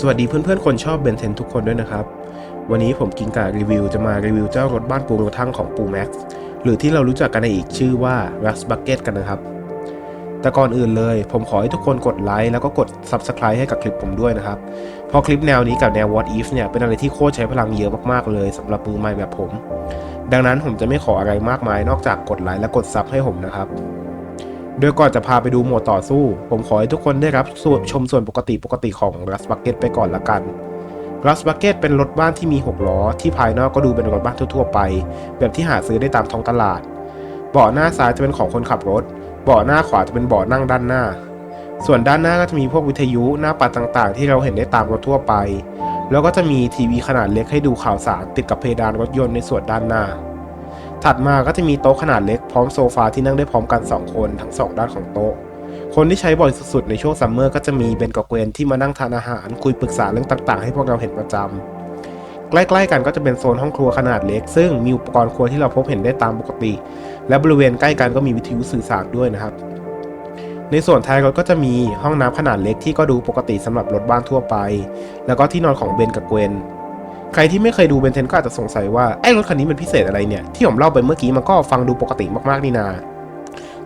สวัสดีเพื่อนๆ คนชอบเบนเทนทุกคนด้วยนะครับ วันนี้ผมกินการีวิวจะมารีวิวเจ้ารถบ้านปูโรทั่งของปูแม็กซ์หรือที่เรารู้จักกันในอีกชื่อว่า Rust Bucket กันนะครับ แต่ก่อนอื่นเลย ผมขอให้ทุกคนกดไลค์แล้วก็กด Subscribe ให้กับคลิปผมด้วยนะครับ เพราะคลิปแนวนี้กับแนว What If เนี่ยเป็นอะไรที่โคตรใช้พลังเยอะมากๆเลยสำหรับมือใหม่แบบผม ดังนั้นผมจะไม่ขออะไรมากมายนอกจากกดไลค์และกดซับให้ผมนะครับ โดยก่อนจะพาไปดูหมวดต่อสู้ ผมขอให้ทุกคนได้รับส่วนชมส่วนปกติปกติของ Rust Bucket ไปก่อนละกัน Rust Bucket เป็นรถบ้านที่มี 6 ล้อ ที่ภายนอกก็ดูเป็นรถบ้านทั่วๆไป แบบที่หาซื้อได้ตามท้องตลาด เบาะหน้าซ้ายจะเป็นของคนขับรถ เบาะหน้าขวาจะเป็นเบาะนั่งด้านหน้า ส่วนด้านหน้าก็จะมีพวกวิทยุหน้าปัดต่างๆ ที่เราเห็นได้ตามรถทั่วไป แล้วก็จะมีทีวีขนาดเล็กให้ดูข่าวสารติดกับเพดานรถยนต์ในส่วนด้านหน้า ถัดมาก็จะมีโต๊ะขนาดเล็กพร้อมโซฟาที่นั่งได้พร้อมกัน 2 คนทั้ง 2 ด้านของโต๊ะ คนที่ใช้บ่อยสุดๆในช่วงซัมเมอร์ก็จะมีเบนกับเกวนที่มานั่งทานอาหาร คุยปรึกษาเรื่องต่างๆ ให้พวกเราเห็นประจำใกล้ๆกันก็จะเป็นโซนห้องครัวขนาดเล็ก ซึ่งมีอุปกรณ์ครัวที่เราพบเห็นได้ตามปกติ และบริเวณใกล้กันก็มีวิทยุสื่อสารด้วยนะครับ ในส่วนท้ายรถก็จะมีห้องน้ำขนาดเล็กที่ก็ดูปกติสำหรับรถบ้านทั่วไป แล้วก็ที่นอนของเบนกับเกวน ใครที่ไม่เคยดูเบนเทนก็อาจจะสงสัยว่าไอ้รถคันนี้มันพิเศษอะไรเนี่ย ที่ผมเล่าไปเมื่อกี้มันก็ฟังดูปกติมากๆนี่นา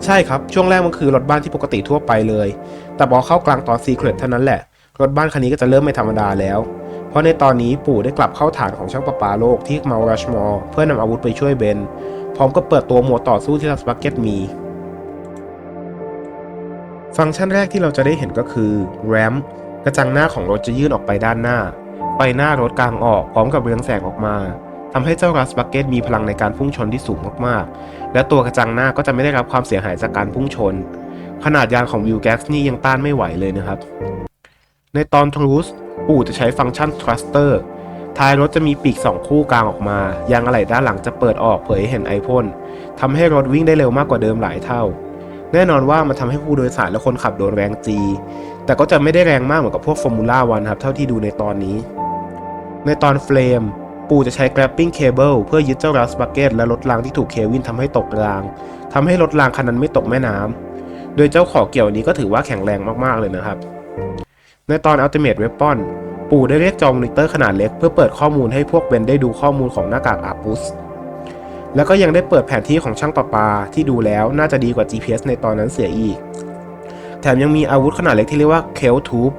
ใช่ครับ ช่วงแรกมันคือรถบ้านที่ปกติทั่วไปเลย แต่พอเข้ากลางตอนซีเครตเท่านั้นแหละ รถบ้านคันนี้ก็จะเริ่มไม่ธรรมดาแล้ว เพราะในตอนนี้ปู่ได้กลับเข้าฐานของช่างประปาโลกที่เมารัชมอร์เพื่อนำอาวุธไปช่วยเบน พร้อมกับเปิดตัวหมวดต่อสู้ที่ลัสบักเก็ตมี ฟังก์ชันแรกที่เราจะได้เห็นก็คือ RAM กระจังหน้าของรถจะยื่นออกไปด้านหน้า ไฟหน้ารถกลางออกพร้อมกับเรืองแสงออกมาทำให้เจ้ารัสบักเก็ตมีพลังในการพุ่งชนที่สูงมากๆ และตัวกระจังหน้าก็จะไม่ได้รับความเสียหายจากการพุ่งชน ขนาดยางของวิวแก๊สนี่ยังต้านไม่ไหวเลยนะครับ ในตอนทรูสปู่จะใช้ฟังก์ชัน thruster ท้ายรถจะมีปีก 2 คู่กลางออกมา ยางอะไหล่ด้านหลังจะเปิดออกเผยให้เห็นไอพ่นทำให้รถวิ่งได้เร็วมากกว่าเดิมหลายเท่า แน่นอนว่ามันทำให้ผู้โดยสารและคนขับโดนแรงจีแต่ก็จะไม่ได้แรงมากเหมือนกับพวกฟอร์มูล่าวันครับ เท่าที่ดูในตอนนี้ ในตอนเฟรม ปูจะใช้ grabbing cable เพื่อยึดเจ้า rust bucket และรถรางที่ถูกเควินทำให้ตกราง ทำให้รถรางคันนั้นไม่ตกแม่น้ำ โดยเจ้าขอเกี่ยวนี้ก็ถือว่าแข็งแรงมากๆเลยนะครับ ในตอน ultimate weapon ปูได้เรียกจอมนิเตอร์ขนาดเล็กเพื่อเปิดข้อมูลให้พวกเบนได้ดูข้อมูลของหน้ากากอาปุสแล้วก็ยังได้เปิดแผนที่ของช่างประปาที่ดูแล้วน่าจะดีกว่า GPS ในตอนนั้นเสียอีก แถมยังมีอาวุธขนาดเล็กที่เรียกว่าเคลทูบ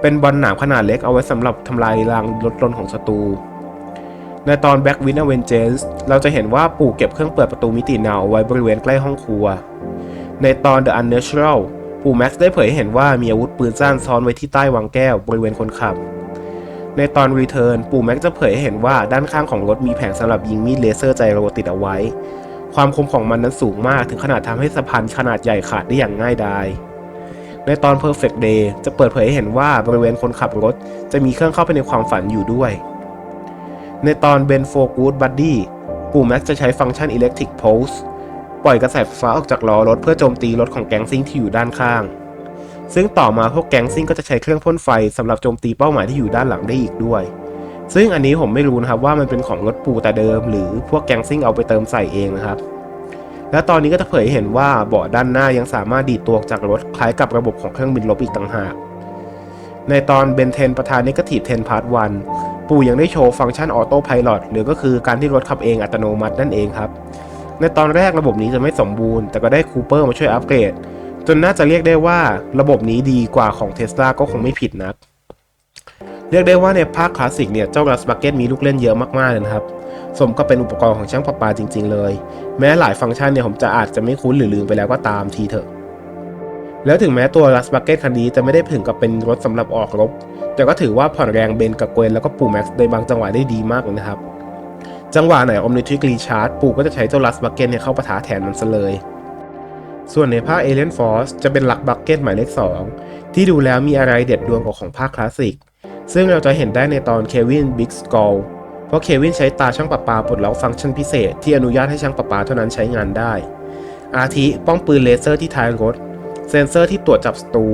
เป็นบอลหนามขนาดเล็กเอาไว้สำหรับทำลายรางรถยนของศัตรู ในตอน Back Wind Avengers เราจะเห็นว่าปู่เก็บเครื่องเปิดประตูมิติเนาไว้บริเวณใกล้ห้องครัว ในตอน The Unnatural ปู่แม็กซ์ได้เผยให้เห็นว่ามีอาวุธปืนสั้นซ้อนไว้ที่ใต้วางแก้วบริเวณคนขับ ในตอน Return ปู่แม็กซ์จะเผยให้เห็นว่าด้านข้างของรถมีแผงสำหรับยิงมีดเลเซอร์ไจโรติดเอาไว้ ความคมของมันนั้นสูงมากถึงขนาดทำให้สะพานขนาดใหญ่ขาดได้อย่างง่ายดาย ในตอน Perfect Day จะเปิดเผยให้เห็นว่าบริเวณคนขับรถ จะมีเครื่องเข้าไปในความฝันอยู่ด้วย ในตอน Ben for Good Buddy ปู่แม็กจะใช้ฟังก์ชัน Electric Pulse ปล่อยกระแสไฟฟ้าออกจากล้อรถเพื่อโจมตีรถของแก๊งซิ่งที่อยู่ด้านข้าง ซึ่งต่อมาพวกแก๊งซิ่งก็จะใช้เครื่องพ่นไฟสำหรับโจมตีเป้าหมายที่อยู่ด้านหลังได้อีกด้วย ซึ่งอันนี้ผมไม่รู้นะครับว่ามันเป็นของรถปูแต่เดิม หรือพวกแก๊งซิ่งเอาไปเติมใส่เองนะครับ และตอนนี้ก็จะเผยให้เห็นว่าเบาะด้านหน้ายังสามารถดีดตัวออกจากรถคล้ายกับระบบของเครื่องบินลบอีกต่างหาก ในตอนเบนเทนประธาน Negative 10 Part 1 ปู่ยังได้โชว์ฟังก์ชันออโต้พาย t หรือก็คือการที่รถขับเองอัตโนมัตินั่นเองครับ ในตอนแรกระบบนี้จะไม่สมบูรณ์ แต่ก็ได้คูเปอร์มาช่วยอัปเกรด จนน่าจะเรียกได้ว่าระบบนี้ดีกว่าของเท s l a ก็คงไม่ผิดนัก เรียกได้ว่าในภาคคลาสสิกเนี่ยเจ้า Rust Bucket มีลูกเล่นเยอะมากๆเลยนะครับ สมก็เป็นอุปกรณ์ของช่างประปาจริง ๆ เลย แม้หลายฟังก์ชันเนี่ยผมจะอาจจะไม่คุ้นหรือลืมไปแล้วก็ตามทีเถอะ แล้วถึงแม้ตัว Rust Bucket คันนี้จะไม่ได้ถึงกับเป็นรถสำหรับออกรบ แต่ก็ถือว่าผ่อนแรงเบนกับเกวนแล้วก็ปูแม็กซ์ในบางจังหวะได้ดีมากเลยนะครับ จังหวะไหน Omnitric Recharge ปู่ก็จะใช้เจ้า Rust Bucket เนี่ยเข้าปะทะแทนมันซะเลยส่วนในภาค Alien Force จะเป็นหลักบักเก็ตหมายเลข 2 ที่ดูแล้วมีอะไรเด็ดดวงกว่าของภาคคลาสสิก ซึ่งเราจะเห็นได้ในตอน Kevin Big Skull เพราะเควินใช้ตาช่างประปาปลดล็อกฟังก์ชันพิเศษที่อนุญาตให้ช่างประปาเท่านั้นใช้งานได้ อาทิป้องปืนเลเซอร์ที่ท้ายรถ เซ็นเซอร์ที่ตรวจจับศัตรู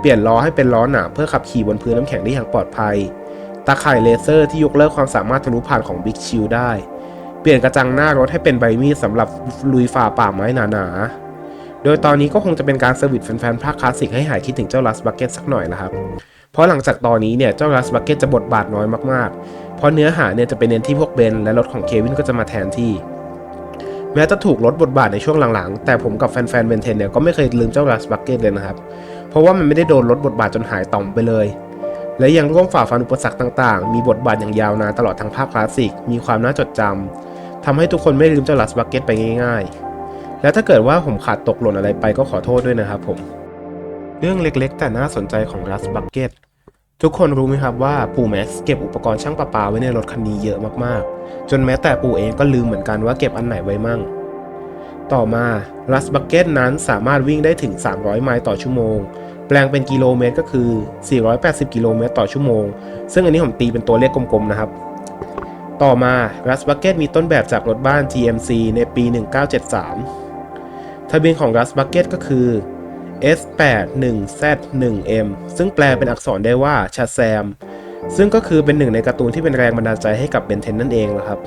เปลี่ยนล้อให้เป็นล้อหนาเพื่อขับขี่บนพื้นน้ำแข็งได้อย่างปลอดภัย ตาข่ายเลเซอร์ที่ยกเลิกความสามารถทะลุผ่านของ Big Shield ได้ เปลี่ยนกระจังหน้ารถให้เป็นใบมีดสำหรับลุยฝ่าป่าไม้หนาๆ โดยตอนนี้ก็คงจะเป็นการเซอร์วิสแฟนๆภาคคลาสสิกให้หายคิดถึงเจ้า Rust Bucket สักหน่อยละครับ เพราะหลังจากตอนนี้เนี่ยเจ้ารัสบักเก็ตจะบทบาทน้อยมากๆ เพราะเนื้อหาเนี่ยจะเป็นเน้นที่พวกเบนและรถของเควินก็จะมาแทนที่ แม้จะถูกลดบทบาทในช่วงหลังๆ แต่ผมกับแฟนๆเบนเทนเนี่ยก็ไม่เคยลืมเจ้ารัสบักเก็ตเลยนะครับ เพราะว่ามันไม่ได้โดนลดบทบาทจนหายต่อมไปเลยและยังร่วมฝ่าฟันอุปสรรคต่างๆ มีบทบาทอย่างยาวนานตลอดทั้งภาคคลาสสิก มีความน่าจดจำ ทำให้ทุกคนไม่ลืมเจ้ารัสบักเก็ตไปง่ายๆ และถ้าเกิดว่าผมขาดตกหล่นอะไรไปก็ขอโทษด้วยนะครับผม เรื่องเล็กๆ แต่น่าสนใจของรัสบักเก็ตทุกคนรู้ไหมครับว่าปู่แม็กซ์เก็บอุปกรณ์ช่างประปาไว้ในรถคันนี้เยอะมากๆ จนแม้แต่ปู่เองก็ลืมเหมือนกันว่าเก็บอันไหนไว้มั่ง ต่อมารัสบักเก็ตนั้นสามารถวิ่งได้ถึง 300 ไมล์ต่อชั่วโมง แปลงเป็นกิโลเมตรก็คือ 480 กิโลเมตรต่อชั่วโมง ซึ่งอันนี้ผมตีเป็นตัวเลขกลมๆนะครับ ต่อมารัสบักเก็ตมีต้นแบบจากรถบ้าน GMC ในปี 1973ะเบียนของ Rust Bucket ก็คือ S81Z1M ซึ่งแปลเป็นอักษรได้ว่าชาแซม ซึ่งก็คือเป็นหนึ่งในการ์ตูนที่เป็นแรงบันดาลใจให้กับเบนเทนนั่นเองนะครับ